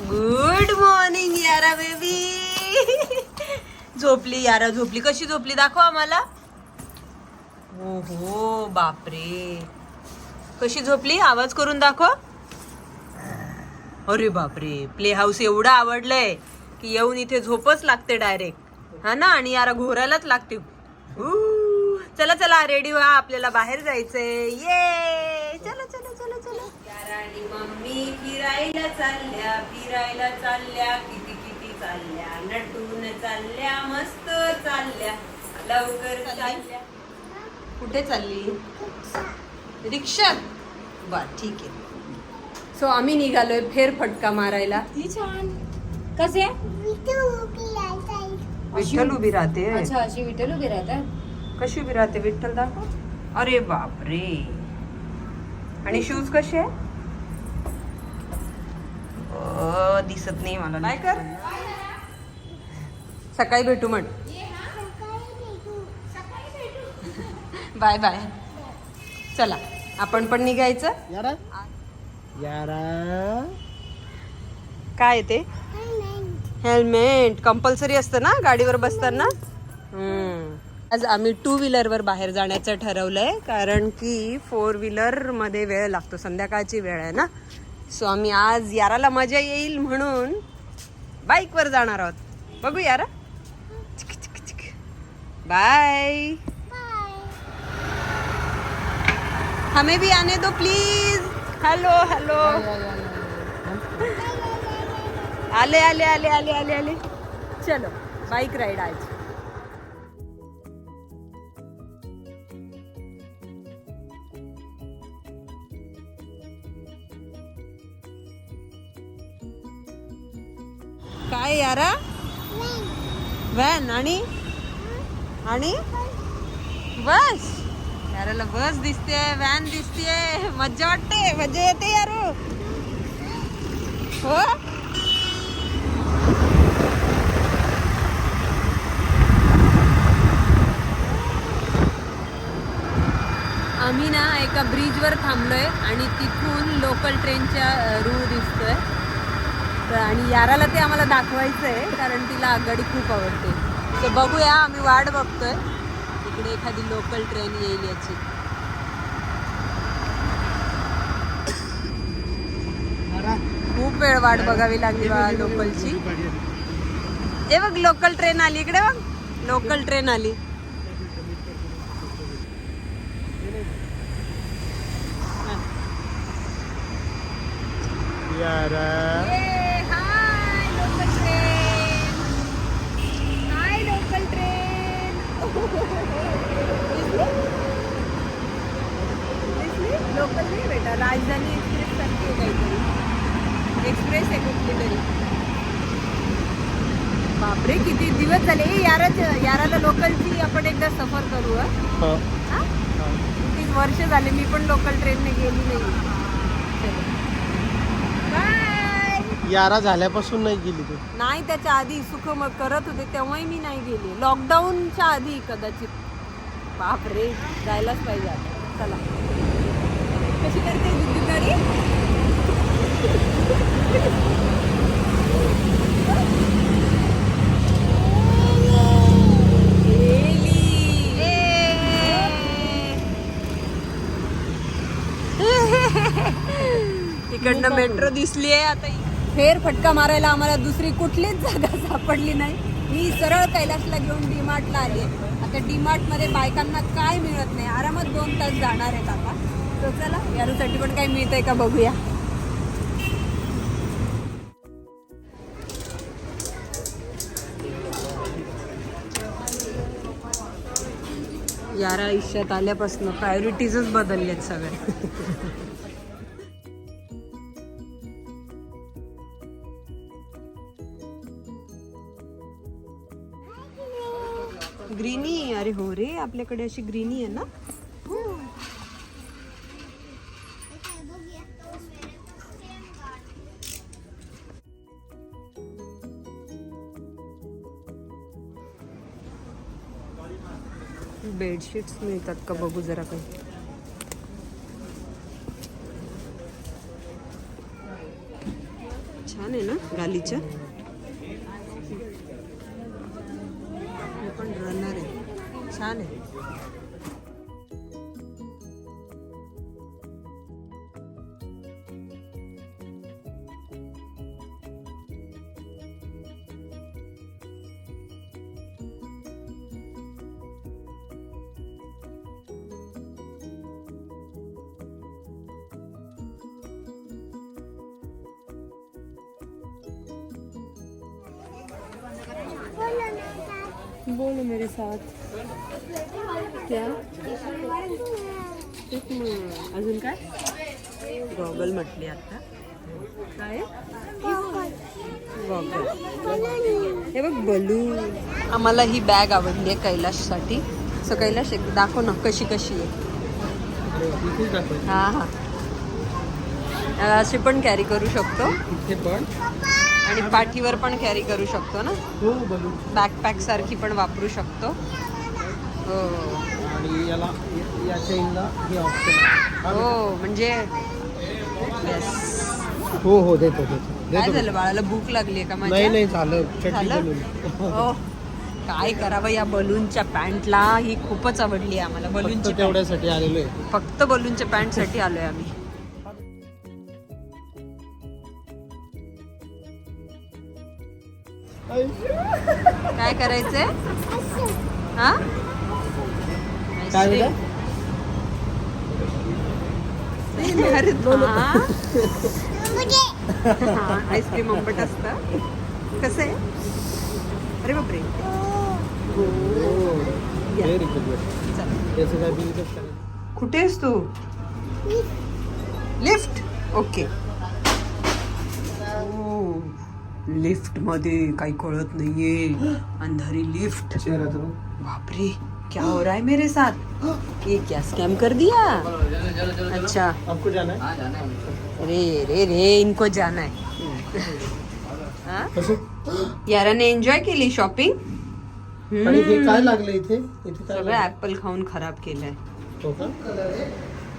Good morning यारा baby झोपली यारा झोपली. कशी झोपली? दाखव आम्हाला. हो हो बापरे. कशी झोपली? आवाज करून दाखव. अरे बापरे. प्ले हाऊस एवढं आवडलंय की येऊन इथे झोपच लागते डायरेक्ट हा ना? आणि यारा घोरायलाच लागते. चला चला रेडी व्हा. आपल्याला बाहेर जायचंय. ये चला चला. मम्मी फिरायला चालल्या फिरायला चालल्या किती किती चालल्या नटून चालल्या मस्त चालल्या लवकर चालल्या. कुठे चालली? रिक्षात बर ठीक आहे. सो आम्ही निघालोय फेर फटका मारायला. छान. कसे? विठ्ठल उभी राहते. अच्छा अशी विठ्ठल उभी राहतात? कशी उभी राहते विठ्ठल दाखव? अरे बापरे. आणि शूज कसे? आहे दिसत नाही मला काय कर? सकाळी भेटू म्हण. Bye bye. चला आपण पण निघायचं? यारा? यारा? काय ते? हेल्मेट. कंपल्सरी असतं ना गाडीवर बसताना? हम्म. आज आम्ही टू व्हीलरवर बाहेर जाण्याचं ठरवलंय कारण की फोर व्हीलरमध्ये वेळ लागतो. संध्याकाळची वेळ आहे ना? सो आम्ही आज याराला मजा येईल म्हणून बाईकवर जाणार आहोत. बघू यारा. बाय. हमें भी आने दो प्लीज हॅलो हॅलो आले आले आले आले आले आले. चलो बाईक राईड आज. काय यारा? व्हॅन आणि? आणि? बस. याराला बस दिसते व्हॅन दिसते मज्जा वाटते. मज्जा येते यारो. हो? आम्ही ना एका ब्रिजवर थांबलोय आणि तिथून लोकल ट्रेनच्या रू दिसतोय. तर आणि याराला ते आम्हाला दाखवायचं आहे कारण तिला आगगाडी खूप आवडते. तर बघूया आम्ही वाट बघतोय. इकडे एखादी लोकल ट्रेन येईल याची. खूप वेळ वाट बघावी लागली बा लोकलची. ए बघ लोकल ट्रेन आली. इकडे बघ लोकल ट्रेन आली. Yaara hi local train hi local train local नाही बेटा राजधानी एक्सप्रेस सारखी आहे काहीतरी एक्सप्रेस आहे कुठली तरी बापरे किती दिवस झाले? याराच याराला लोकलची आपण एकदा सफर करू हा? किती वर्ष झाले मी पण लोकल ट्रेनने गेली नाही. यारा झाल्यापासून नाही गेली तू. नाही त्याच्या आधी सुख मग करत होते तेव्हाही मी नाही गेली. लॉकडाऊनच्या आधी कदाचित. बापरे जायलाच पाहिजे आता. चला. कशी करते दुधी गाडी इकडनं मेट्रो दिसली आहे आता. फेर फटका मारायला आम्हाला दुसरी कुठलीच जागा सापडली नाही. मी सरळ कैलासला घेऊन डीमार्टला आली आता डीमार्टमध्ये बायकांना काय मिळत नाही? आरामात दोन तास जाणार आहेत आता. तर चला यारूसाठी पण काही मिळतंय का बघूया. यारा आयुष्यात आल्यापासून प्रायोरिटीजच बदलल्यात सगळ्या हो रे आपल्याकडे अशी ग्रीनी आहे ना? बेडशीट्स मिळतात का बघू जरा काही? छान छान आहे ना गालीच्या हे पण रनर आहे छान आहे बोलो मेरे साथ क्या अजून काय? गॉगल म्हटली आता. काय? गॉगल. हे बघ बलून आम्हाला ही बॅग आवडली आहे कैलाशसाठी. सो कैलाश एक दाखव ना कशी कशी आहे. हा हा. अशी पण कॅरी करू शकतो. आणि पाठीवर पण कॅरी करू शकतो ना? हो बॅकपॅक सारखी पण वापरू शकतो. आणि याला या- या चेनला हे ऑप्शन हो म्हणजे येस हो हो देतो देतो. काय देतो झालं बाळाला भूक लागली का नाही माझ्या? नाही झालं. चटणी झालं? बलून हो. काय करावं या बलूनच्या पॅन्टला? ही खूपच आवडली आहे आम्हाला. फक्त बलूनची पॅन्ट. तेवढ्यासाठी आलेलो आहे. फक्त बलूनच्या पॅन्टसाठी आलोय आम्ही. काय करायचंय? हा? काय बेटा? आईस्क्रीम आंबट असत. कसं आहे? अरे बापरे. हो. कुठे आहेस तू? लिफ्ट. ओके. लिफ्टमध्ये काही कळत नाहीये. अंधारी लिफ्ट. बापरे. क्या हो रहा है मेरे साथ? ये क्या स्कैम कर दिया? अच्छा। आपको जाना है। रे रे रे इनको जाना है। हा? कसं? याराने एन्जॉय केली शॉपिंग आणि हे काय लागलं इथे इथे सगळं ऍपल खाऊन खराब केलंय हो का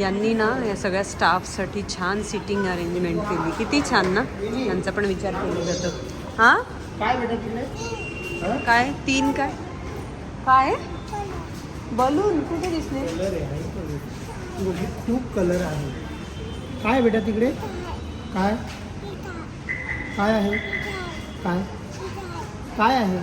यांनी ना या सगळ्या स्टाफसाठी छान सिटिंग अरेंजमेंट केली किती छान ना? यांचा पण विचार केला जातो। हा? काय काय? तीन काय? काय? बलून कुठे दिसले? कलर आहे आहे कलर. खूप कलर आहे. काय बेटा तिकडे? काय? काय आहे? काय? काय आहे?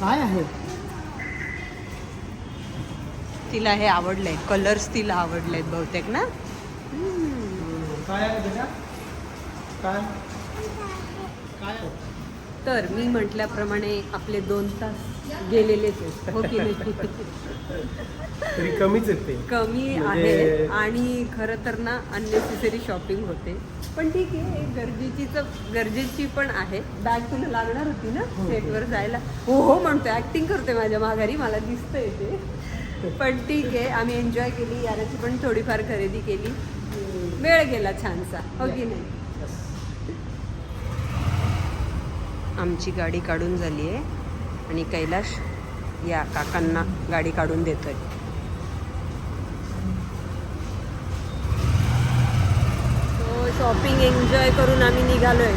काय आहे? तिला हे आवडलंय. कलर्स तिला आवडलेत बहुतेक ना? काय आहे बेटा? काय? काय आहे? तर मी म्हटल्याप्रमाणे आपले दोन तास गेलेलेच आहेत हो की नाही? तरी कमीच आहेत ते. कमी म्हणजे- आहे. आणि खरं तर ना अननेसेसरी शॉपिंग होते. पण ठीक आहे गरजेचीच गरजेची पण आहे. बॅग तुला लागणार होती ना सेटवर जायला. हो हो म्हणतो ऍक्टिंग करते माझ्या माघारी. मला दिसतंय ते. पण ठीक आहे आम्ही एन्जॉय केली. याराची पण थोडीफार खरेदी केली. वेळ गेला छानसा. हो की नाही? आमची गाडी काढून झाली आहे. आणि कैलाश या काकांना गाडी काढून देतोय. शॉपिंग एन्जॉय करून आम्ही निघालोय.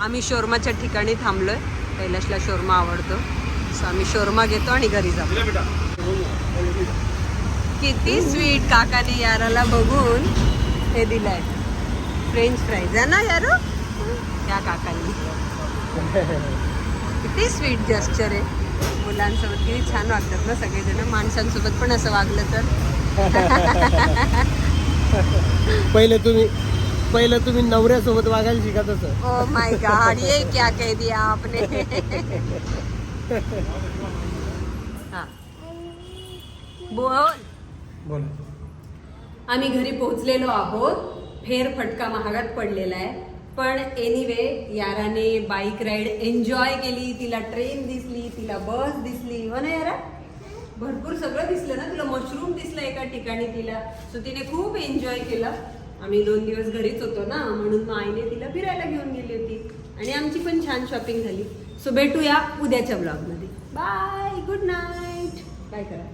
आम्ही शोरमाच्या ठिकाणी थांबलोय. कैलाशला शोरमा आवडतो. सो आम्ही शोरमा घेतो आणि घरी जातो किती स्वीट काकाने याराला बघून हे दिलंय. फ्रेंच फ्राईज आहे ना यारो? त्या काकांनी? किती स्वीट जेस्चर आहे. मुलांसोबत किती छान वागतात ना सगळेजण. माणसांसोबत पण असं वागलं तर. पहिले तुम्ही पहिलं तुम्ही नवऱ्यासोबत वागायला शिकत होतं ओ माय गॉड ये क्या कह दिया आपने. हा. बोल. बोला. आम्ही घरी पोहोचलेलो आहोत. फेरफटका महागात पडलेला आहे. पण एनिवे याराने बाईक राईड एन्जॉय केली तिला ट्रेन दिसली तिला बस दिसली. हो ना यारा? भरपूर सगळं दिसलं ना तुला मशरूम दिसलं एका ठिकाणी तिला. सो तिने खूप एन्जॉय केलं. आम्ही दोन दिवस घरीच होतो ना म्हणून मग आईने तिला फिरायला घेऊन गेली होती. आणि आमची पण छान शॉपिंग झाली. सो भेटूया उद्याच्या ब्लॉगमध्ये बाय गुड नाईट काय करा.